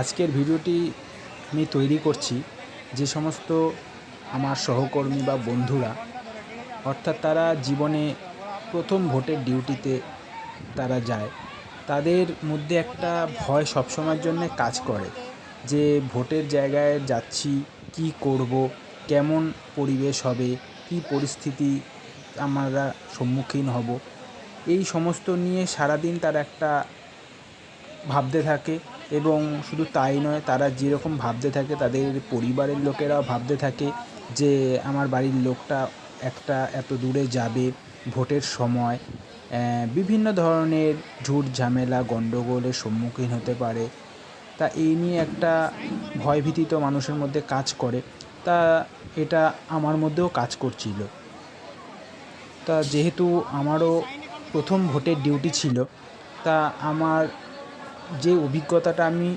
আজকের ভিডিওটি আমি তৈরি করছি যে সমস্ত আমার সহকর্মী বা বন্ধুরা, অর্থাৎ তারা জীবনে প্রথম ভোটের ডিউটিতে তারা যায়, তাদের মধ্যে একটা ভয় সবসময়ের জন্যে কাজ করে যে ভোটের জায়গায় যাচ্ছি, কী করব, কেমন পরিবেশ হবে, কী পরিস্থিতি আমরা সম্মুখীন হব। এই সমস্ত নিয়ে সারাদিন তারা একটা ভাবতে থাকে। এবং শুধু তাই নয়, তারা যেরকম ভাবতে থাকে, তাদের পরিবারের লোকেরাও ভাবতে থাকে যে, আমার বাড়ির লোকটা একটা এত দূরে যাবে ভোটের সময়। বিভিন্ন ধরনের ঝুট ঝামেলা গণ্ডগোলের সম্মুখীন হতে পারে। তা এই নিয়ে একটা ভয়ভীতি তো মানুষের মধ্যে কাজ করে। তা এটা আমার মধ্যেও কাজ করছিল। তা যেহেতু আমারও প্রথম ভোটের ডিউটি ছিল, তা আমার যে অভিজ্ঞতাটা আমি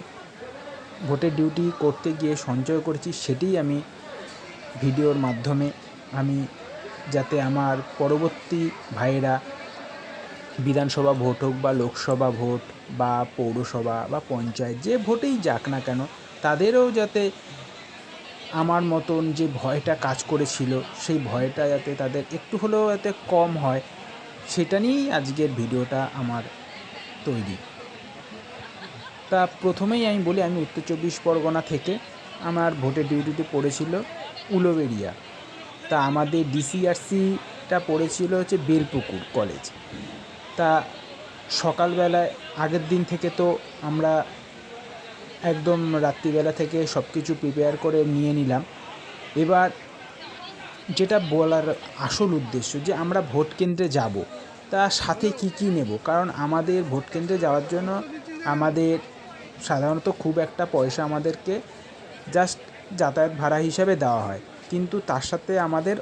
ভোটের ডিউটি করতে গিয়ে সঞ্চয় করেছি, সেটিই আমি ভিডিওর মাধ্যমে আমি যাতে আমার পরবর্তী ভাইয়েরা বিধানসভা ভোট হোক বা লোকসভা ভোট বা পৌরসভা বা পঞ্চায়েত যে ভোটেই যাক না কেন, তাদেরও যাতে আমার মতন যে ভয়টা কাজ করেছিল, সেই ভয়টা যাতে তাদের একটু হলেও যাতে কম হয়, সেটা নিয়েই আজকের ভিডিওটা আমার তৈরি। তা প্রথমেই আমি বলি, আমি উত্তর চব্বিশ পরগনা থেকে আমার ভোটের ডিউটিতে পড়েছিল উলোবেরিয়া তা আমাদের ডিসিআরসিটা পড়েছিল হচ্ছে বেলপুকুর কলেজ। তা সকালবেলায়, আগের দিন থেকে তো আমরা একদম রাত্রিবেলা থেকে সব কিছু প্রিপেয়ার করে নিয়ে নিলাম। এবার যেটা বলার আসল উদ্দেশ্য যে আমরা ভোট কেন্দ্রে যাব, তা সাথে কি কি নেব? কারণ আমাদের ভোট কেন্দ্রে যাওয়ার জন্য আমাদের সাধারণত খুব একটা পয়সা আমাদেরকে জাস্ট যাতায়াত ভাড়া হিসাবে দেওয়া হয়। কিন্তু তার সাথে আমাদের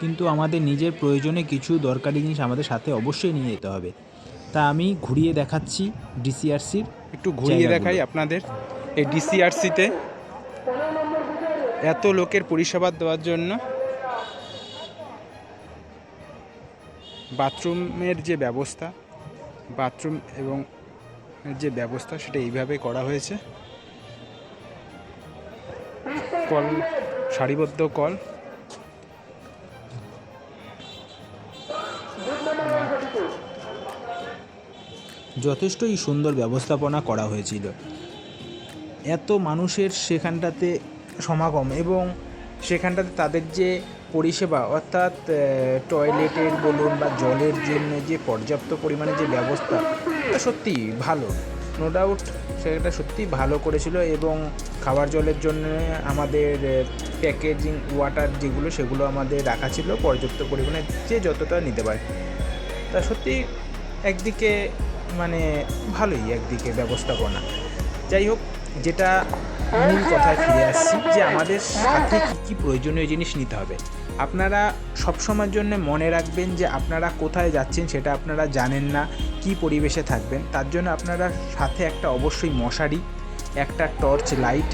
কিন্তু আমাদের নিজের প্রয়োজনে কিছু দরকারি জিনিস আমাদের সাথে অবশ্যই নিয়ে যেতে হবে। তা আমি ঘুরিয়ে দেখাচ্ছি ডিসিআরসির একটু ঘুরিয়ে দেখাই আপনাদের। এই ডিসিআরসিতে এত লোকের পরিষেবা দেওয়ার জন্য বাথরুমের যে ব্যবস্থা বাথরুম এবং যে ব্যবস্থা সেটা এইভাবে করা হয়েছে। কল, সারিবদ্ধ কল। যথেষ্টই সুন্দর ব্যবস্থাপনা করা হয়েছিল। এত মানুষের সেখানটাতে সমাগম এবং সেখানটাতে তাদের যে পরিষেবা, অর্থাৎ টয়লেটের বলুন বা জলের জন্য যে পর্যাপ্ত পরিমাণে যে ব্যবস্থা তা সত্যি ভালো। নো ডাউট সেটা সত্যি ভালো করেছিল এবং খাবার জলের জন্য আমাদের প্যাকেজিং ওয়াটার যেগুলো সেগুলো আমাদের রাখা ছিল পর্যাপ্ত পরিমাণে যে যতটা নিতে পারে। তা সত্যি একদিকে মানে ভালোই একদিকে ব্যবস্থাপনা। যাই হোক, যেটা মূল কথায় ফিরে আসছি যে আমাদের সাথে কী কী প্রয়োজনীয় জিনিস নিতে হবে। আপনারা সবসময়ের জন্য মনে রাখবেন যে আপনারা কোথায় যাচ্ছেন সেটা আপনারা জানেন না কি পরিবেশে থাকবেন। তার জন্য আপনারা সাথে একটা অবশ্যই মশারি একটা টর্চ লাইট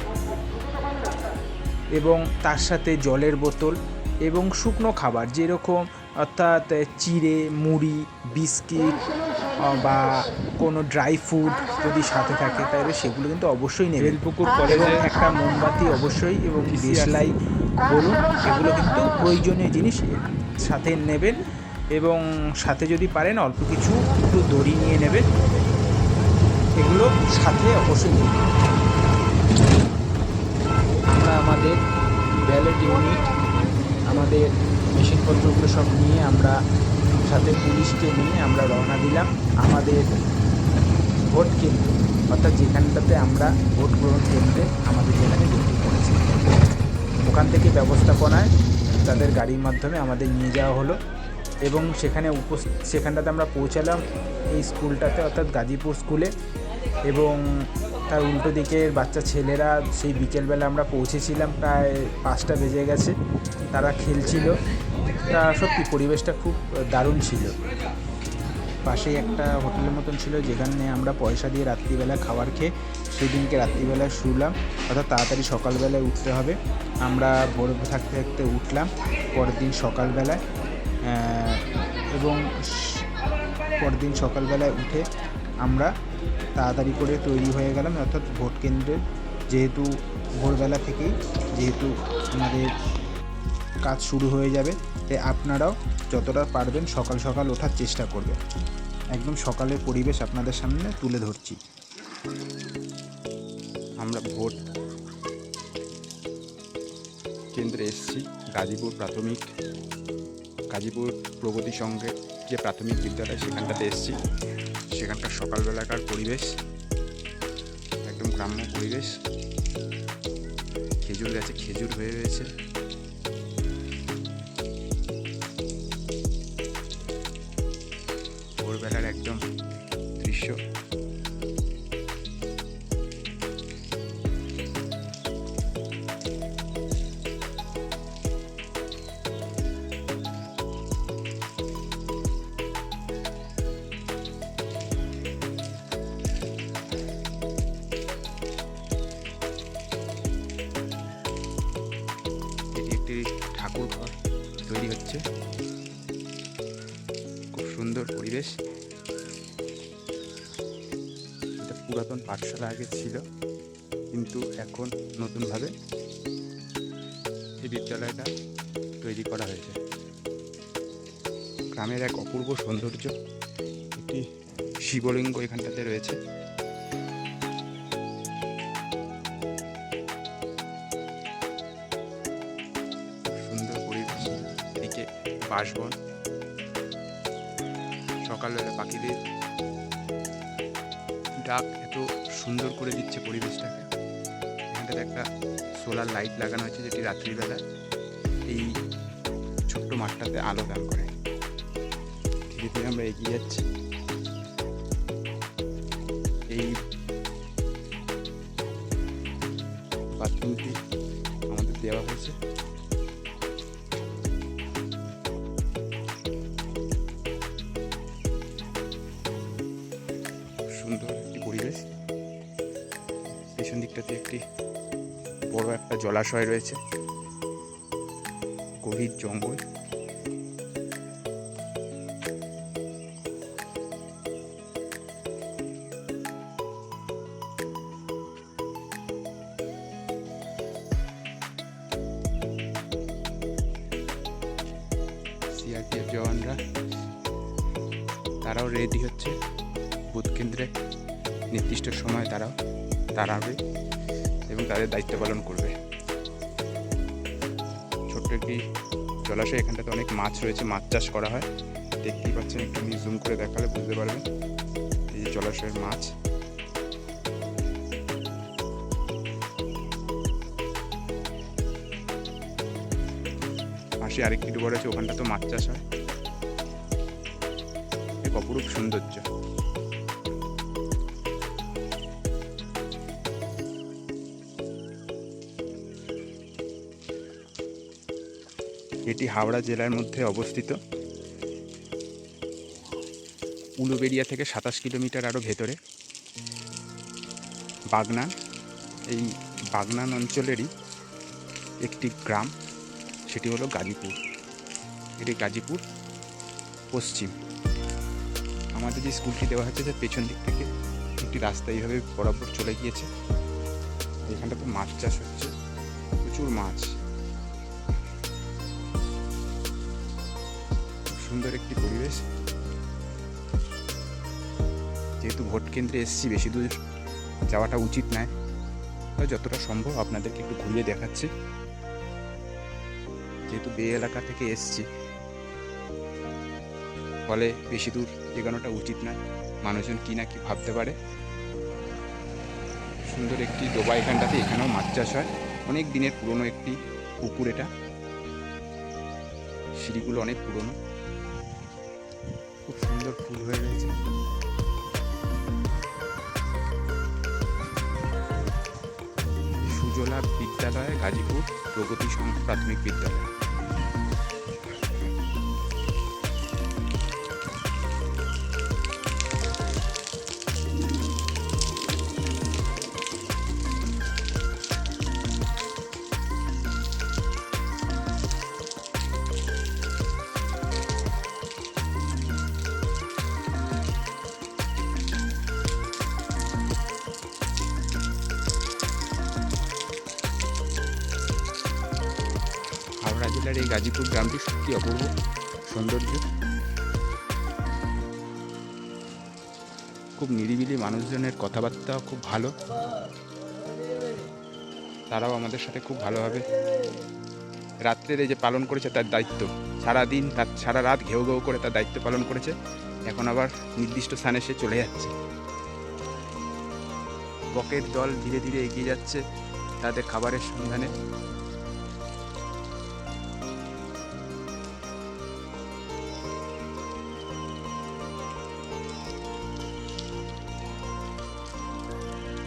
এবং তার সাথে জলের বোতল এবং শুকনো খাবার যেরকম অর্থাৎ চিড়ে মুড়ি বিস্কিট বা কোনো ড্রাই ফুড যদি সাথে থাকে তাহলে সেগুলো কিন্তু অবশ্যই নেবেন। এবং কলেজে একটা মোমবাতি অবশ্যই এবং দেশলাই বলুন, এগুলো কিন্তু প্রয়োজনীয় জিনিস, সাথে নেবেন এবং সাথে যদি পারেন অল্প কিছু একটু দড়ি নিয়ে নেবেন। এগুলো সাথে অবশ্যই আমরা আমাদের ব্যালেট ইউনিট, আমাদের মেশিনপত্রগুলো সব নিয়ে আমরা সাথে পুলিশকে নিয়ে আমরা রওনা দিলাম। আমাদের ভোট কেন্দ্র, অর্থাৎ যেখানটাতে আমরা ভোট গ্রহণ কেন্দ্রে আমাদের যেখানে ডিউটি করেছি ওখান থেকে ব্যবস্থাপনায় তাদের গাড়ির মাধ্যমে আমাদের নিয়ে যাওয়া হলো এবং সেখানে উপস, সেখানটাতে আমরা পৌঁছালাম এই স্কুলটাতে, অর্থাৎ গাজীপুর স্কুলে এবং তার উল্টো দিকের বাচ্চা ছেলেরা সেই বিকেলবেলা আমরা পৌঁছেছিলাম, প্রায় পাঁচটা বেজে গেছে। তারা খেলছিল। তা সত্যি পরিবেশটা খুব দারুণ ছিল। পাশেই একটা হোটেলের মতন ছিল যেখানে আমরা পয়সা দিয়ে রাত্রিবেলা খাবার খেয়ে সেদিনকে রাত্রিবেলায় শুলাম অর্থাৎ তাড়াতাড়ি সকালবেলায় উঠতে হবে। আমরা ভোর থাকতে থাকতে উঠলাম, পরের দিন সকালবেলায় এবং স- পরের দিন সকালবেলায় উঠে আমরা তাড়াতাড়ি করে তৈরি হয়ে গেলাম, অর্থাৎ ভোট কেন্দ্রের যেহেতু ভোরবেলা থেকেই, যেহেতু আমাদের কাজ শুরু হয়ে যাবে, তাই আপনারাও যতটা পারবেন সকাল সকাল ওঠার চেষ্টা করবেন। একদম সকালের পরিবেশ আপনাদের সামনে তুলে ধরছি। আমরা ভোট কেন্দ্রে এসেছি। গাজীপুর প্রাথমিক, গাজীপুর প্রগতি সংঘের যে প্রাথমিক বিদ্যালয় সেখানটাতে এসেছি। সেখানকার সকালবেলাকার পরিবেশ, একদম গ্রাম্য পরিবেশ। খেজুর গাছে খেজুর হয়ে রয়েছে। ভোরবেলার একদম দৃশ্য। পাঠশালা আগে ছিল, কিন্তু এখন নতুনভাবে এই বিদ্যালয়টা তৈরি করা হয়েছে। গ্রামের এক অপূর্ব সৌন্দর্য, একটি শিবলিঙ্গ এখানটাতে রয়েছে। সুন্দর বাসবন সকালবেলা পাখিদের ডাক এত সুন্দর করে দিচ্ছে পরিবেশটাকে। এখানটাতে একটা সোলার লাইট লাগানো হয়েছে যেটি রাত্রিবেলা এই ছোট্ট মাঠটাতে আলো দান করে। ধীরে ধীরে আমরা এগিয়ে যাচ্ছি। দিকটাতে একটি বড় একটা জলাশয় রয়েছে, গভীর জঙ্গল। জওয়ানরা, তারাও রেডি হচ্ছে। বুথ কেন্দ্রে নির্দিষ্ট সময় তারাও এবং তাদের দায়িত্ব পালন করবে। ছোট্ট একটি জলাশয়, এখানটাতে অনেক মাছ রয়েছে, মাছ চাষ করা হয়। দেখতেই পাচ্ছেন, একটু আমি জুম করে দেখালে বুঝতে পারবেন। এই জলাশয়ের মাছ। পাশে আরেকটি ডুবর আছে ওখানটা তো মাছ চাষ হয়। অপরূপ সৌন্দর্য। এটি হাওড়া জেলার মধ্যে অবস্থিত। উলুবেড়িয়া থেকে সাতাশ কিলোমিটার আরও ভেতরে। বাগনান এই বাগনান অঞ্চলেরই একটি গ্রাম, সেটি হলো গাজীপুর। এটি গাজীপুর পশ্চিম। আমাদের যে স্কুলটি দেওয়া হচ্ছে তার পেছন দিক থেকে একটি রাস্তা এইভাবে বরাবর চলে গিয়েছে। এখানটাতে মাছ চাষ হচ্ছে। প্রচুর মাছ। সুন্দর একটি পরিবেশ। যেহেতু ভোট কেন্দ্রে এসেছি, বেশি দূর যাওয়াটা উচিত নয়। যতটা সম্ভব আপনাদেরকে একটু ঘুরিয়ে দেখাচ্ছি। যেহেতু বে এলাকা থেকে এসছি, ফলে বেশি দূর এগানোটা উচিত নয়। মানুষজন কি না কি ভাবতে পারে। সুন্দর একটি ডোবা এখানটাতে এখানেও মাছ চাষ হয়। অনেক দিনের পুরনো একটি পুকুর এটা। সিঁড়িগুলো অনেক পুরনো। খুব সুন্দর ফুল হয়ে গেছে সুজলা বিদ্যালয় গাজীপুর প্রগতি প্রাথমিক বিদ্যালয়। গাজীপুর গ্রামটি সত্যি অপূর্ব সৌন্দর্য। খুব নিরিবিলি মানুষজনের কথাবার্তা খুব ভালো। তারাও আমাদের সাথে খুব ভালোভাবে রাত্রের এই যে পালন করেছে তার দায়িত্ব। সারাদিন তার সারা রাত ঘেউ ঘেউ করে তার দায়িত্ব পালন করেছে। এখন আবার নির্দিষ্ট স্থানে সে চলে যাচ্ছে। বকের দল ধীরে ধীরে এগিয়ে যাচ্ছে তাদের খাবারের সন্ধানে।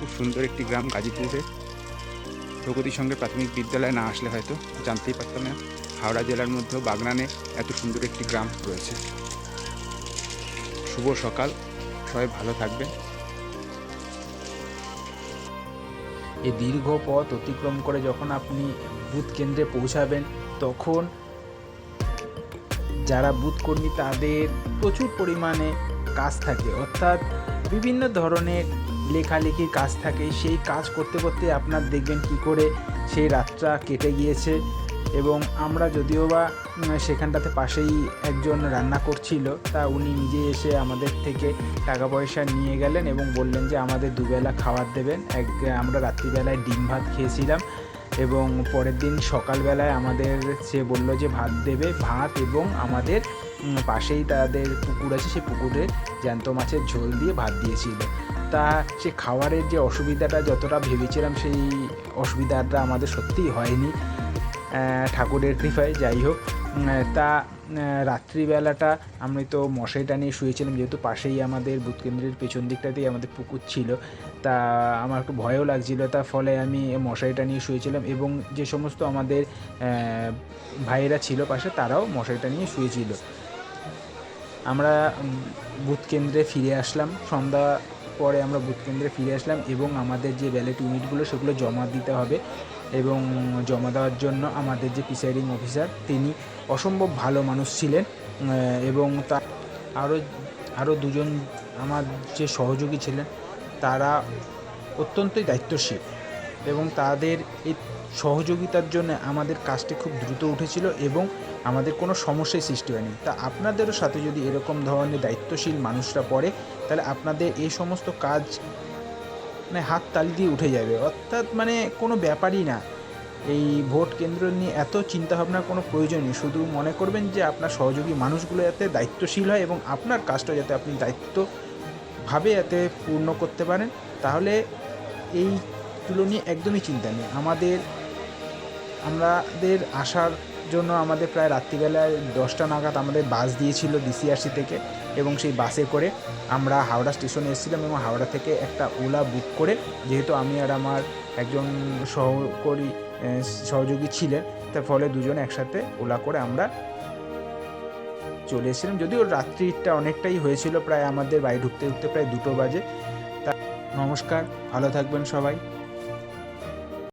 খুব সুন্দর একটি গ্রাম গাজীপুরে। প্রগতি সঙ্গে প্রাথমিক বিদ্যালয়ে না আসলে হয়তো জানতেই পারতাম না। হাওড়া জেলার মধ্যেও বাগনানে এত সুন্দর একটি গ্রাম রয়েছে। শুভ সকাল, সবাই ভালো থাকবেন। এই দীর্ঘ পথ অতিক্রম করে যখন আপনি বুথ কেন্দ্রে পৌঁছাবেন, তখন যারা বুথ কর্মী তাদের প্রচুর পরিমাণে কাজ থাকে। অর্থাৎ বিভিন্ন ধরনের লেখালেখির কাজ থাকে, সেই কাজ করতে করতে আপনার দেখবেন কি করে সেই রাতটা কেটে গিয়েছে। এবং আমরা যদিও বা সেখানটাতে পাশেই একজন রান্না করছিল, তা উনি নিজে এসে আমাদের থেকে টাকা পয়সা নিয়ে গেলেন এবং বললেন যে আমাদের দুবেলা খাবার দেবেন। এক, আমরা রাত্রিবেলায় ডিম ভাত খেয়েছিলাম এবং পরের দিন সকালবেলায় আমাদের সে বলল যে ভাত দেবে, ভাত এবং আমাদের পাশেই তাদের পুকুর আছে সেই পুকুরে জ্যান্ত মাছের ঝোল দিয়ে ভাত দিয়েছিল। তা সে খাবারের যে অসুবিধাটা যতটা ভেবেছিলাম সেই অসুবিধাটা আমাদের সত্যিই হয়নি। ঠাকুরের কৃপায় যাই হোক। তা রাত্রিবেলাটা আমি তো মশারিটা নিয়ে শুয়েছিলাম যেহেতু পাশেই আমাদের বুথ কেন্দ্রের পেছন দিকটাতেই আমাদের পুকুর ছিল। তা আমার একটু ভয়ও লাগছিল। তার ফলে আমি মশারিটা নিয়ে শুয়েছিলাম এবং যে সমস্ত আমাদের ভাইয়েরা ছিল পাশে তারাও মশারিটা নিয়ে শুয়েছিল। আমরা উম, বুথ কেন্দ্রে ফিরে আসলাম। সন্ধ্যা পরে আমরা বুথ কেন্দ্রে ফিরে আসলাম এবং আমাদের যে ব্যালেট ইউনিটগুলো সেগুলো জমা দিতে হবে এবং জমা দেওয়ার জন্য আমাদের যে প্রিসাইডিং অফিসার তিনি অসম্ভব ভালো মানুষ ছিলেন এবং তা আরও আরও দুজন আমার যে সহযোগী ছিলেন তারা অত্যন্তই দায়িত্বশীল এবং তাদের এই সহযোগিতার জন্য আমাদের কাজটি খুব দ্রুত উঠেছিল এবং আমাদের কোনো সমস্যার সৃষ্টি হয়নি। তা আপনাদেরও সাথে যদি এরকম ধরনের দায়িত্বশীল মানুষরা পড়ে, তাহলে আপনাদের এই সমস্ত কাজ মানে হাত তালি দিয়ে উঠে যাবে। অর্থাৎ মানে কোনো ব্যাপারই না। এই ভোট কেন্দ্র নিয়ে এত চিন্তাভাবনার কোনো প্রয়োজন নেই। শুধু মনে করবেন যে আপনার সহযোগী মানুষগুলো যাতে দায়িত্বশীল হয় এবং আপনার কাজটা যাতে আপনি দায়িত্বভাবে যাতে পূর্ণ করতে পারেন, তাহলে এইগুলো নিয়ে একদমই চিন্তা নেই। আমাদের আমাদের আসার জন্য আমাদের প্রায় রাত্রিবেলায় দশটা নাগাদ আমাদের বাস দিয়েছিল ডিসিআরসি থেকে এবং সেই বাসে করে আমরা হাওড়া স্টেশনে এসেছিলাম এবং হাওড়া থেকে একটা ওলা বুক করে যেহেতু আমি আর আমার একজন সহকর্মী আহ, সহযোগী ছিলেন তার ফলে দুজন একসাথে ওলা করে আমরা চলে এসেছিলাম। যদিও রাত্রিটা অনেকটাই হয়েছিল প্রায় আমাদের বাড়ি ঢুকতে ঢুকতে প্রায় দুটো বাজে। তা নমস্কার ভালো থাকবেন সবাই।